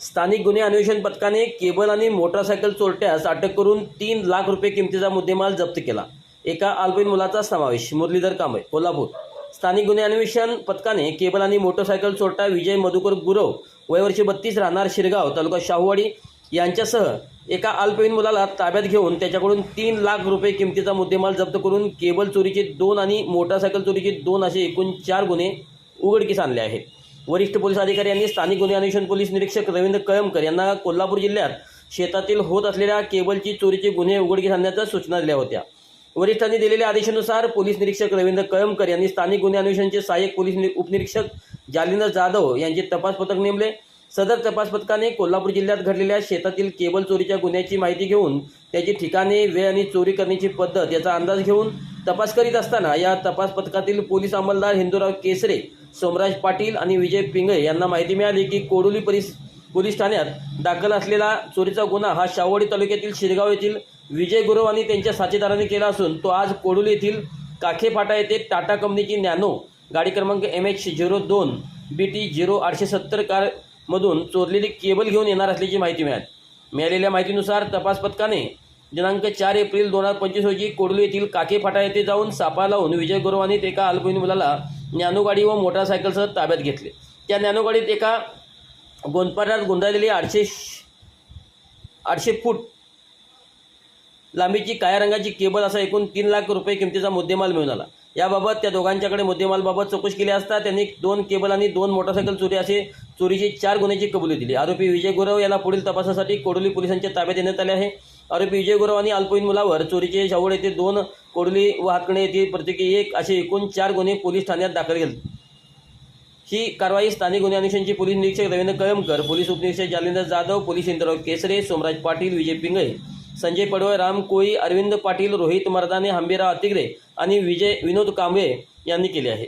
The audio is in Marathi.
स्थानिक गुन्हे अन्वेषण पथकाने केबल आणि मोटारसायकल चोरट्यास अटक करून तीन लाख रुपये किमतीचा मुद्देमाल जप्त केला. एका अल्पीन मुलाचा समावेश मुरलीधर कांबळे कोल्हापूर. स्थानिक गुन्हे अन्वेषण पथकाने केबल आणि मोटरसायकल चोरटा विजय मधुकर गुरव वयवर्षी बत्तीस राहणार शिरगाव तालुका शाहूवाडी यांच्यासह एका अल्पवयीन मुलाला ताब्यात घेऊन त्याच्याकडून तीन लाख रुपये किमतीचा मुद्देमाल जप्त करून केबल चोरीचे दोन आणि मोटारसायकल चोरीचे दोन असे एकूण चार गुन्हे उघडकीस आणले आहेत. वरिष्ठ पोलीस अधिकारी यांनी स्थानिक गुन्हे अन्वेषण पोलीस निरीक्षक रवींद्र कळमकर यांना कोल्हापूर जिल्ह्यात शेतातील होत असलेल्या केबलची चोरीचे गुन्हे उघडकीस आणण्याच्या सूचना दिल्या होत्या. वरिष्ठांनी दिलेल्या आदेशानुसार पोलीस निरीक्षक रवींद्र कळमकर यांनी स्थानिक गुन्हे अन्वेषणचे सहाय्यक पोलीस नि- उपनिरीक्षक जालिंदर जाधव यांचे तपास पथक नेमले. सदर तपास पथकाने कोल्हापूर जिल्ह्यात घडलेल्या शेतातील केबल चोरीच्या गुन्ह्याची माहिती घेऊन त्याची ठिकाणे वेळ आणि चोरी करण्याची पद्धत याचा अंदाज घेऊन तपास करीत असताना या तपास पथकातील पोलीस अंमलदार हिंदूराव केसरे सोमराज पाटील आणि विजय पिंगळे यांना माहिती मिळाली की कोडोली परिस पोलीस ठाण्यात दाखल असलेला चोरीचा गुन्हा हा शावडी तालुक्यातील शिरगाव येथील विजय गुरव आणि त्यांच्या साथीदारांनी केला असून तो आज कोडोली येथील काखे फाटा येथे टाटा कंपनीची नॅनो गाडी क्रमांक एम एच झिरो दोन बी टी झिरो आठशे सत्तर कारमधून चोरलेली केबल घेऊन येणार असल्याची माहिती मिळाली. मिळालेल्या माहितीनुसार तपास पथकाने दिनांक चार एप्रिल दोन हजार पंचवीस रोजी कोडलू येथील काखेफाटा येथे जाऊन सापा लावून विजय गुरवानीत एका अल्पवयीन मुलाला नॅनो व मोटारसायकलसह ताब्यात घेतले. त्या नॅनोगाडीत एका गोंदपाटात गुंडाळलेली आठशे आठशे फूट लांबीची काळ्या रंगाची केबल असा एकूण तीन लाख रुपये किमतीचा मुद्देमाल मिळून आला. याबाबत त्या दोघांच्याकडे मुद्देमालबाबत चौकशी केली असता त्यांनी दोन केबल आणि दोन मोटारसायकल चोरी असे चोरीचे चार गुन्ह्याची कबुली दिली. आरोपी विजय गुरव याला पुढील तपासासाठी कोडोली पोलिसांच्या ताब्यात देण्यात आले आहे. आरोपी विजय गुरव आणि अल्पवयीन मुलावर चोरीचे शावड येथे दोन कोडली व हातकणे येथे प्रत्येकी एक असे एकूण चार गुन्हे पोलीस ठाण्यात दाखल केले. ही कारवाई स्थानिक गुन्हे अन्वेषणचे पोलीस निरीक्षक रवींद्र कळमकर पोलीस उपनिरीक्षक जालिंदर जाधव पोलीस इंद्रराव केसरे सोमराज पाटील विजय पिंगळे संजय पडवळ राम कोळी अरविंद पाटील रोहित मर्दाने हंबीराव अतिग्रे आणि विजय विनोद कांबळे यांनी केले आहे.